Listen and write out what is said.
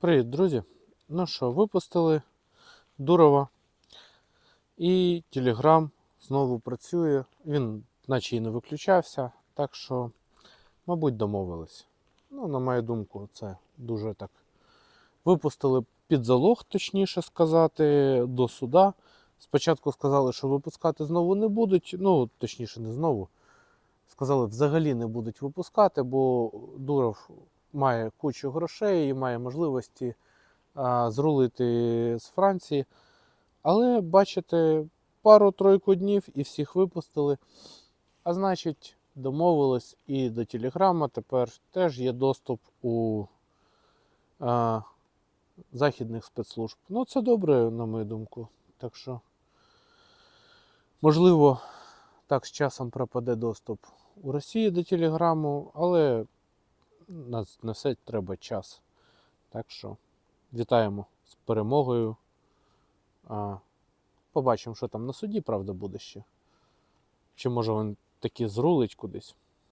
Привіт, друзі! Ну що, випустили Дурова. І Telegram знову працює. Він наче і не виключався, так що, мабуть, домовились. Ну, на мою думку, це дуже так. Випустили під залог, точніше сказати, до суда. Спочатку сказали, що випускати знову не будуть. Ну, точніше, не знову. Сказали, взагалі не будуть випускати, бо Дуров має кучу грошей і має можливості а, зрулити з Франції. Але бачите, пару-тройку днів і всіх випустили. А значить, домовились і до Телеграма тепер теж є доступ у а, західних спецслужб. Ну, це добре, на мою думку. Так що, можливо, так з часом пропаде доступ у Росії до Телеграму, але на, на все треба час. Так що вітаємо з перемогою. А, побачимо, що там на суді, правда, буде ще. Чи може він таки зрулить кудись.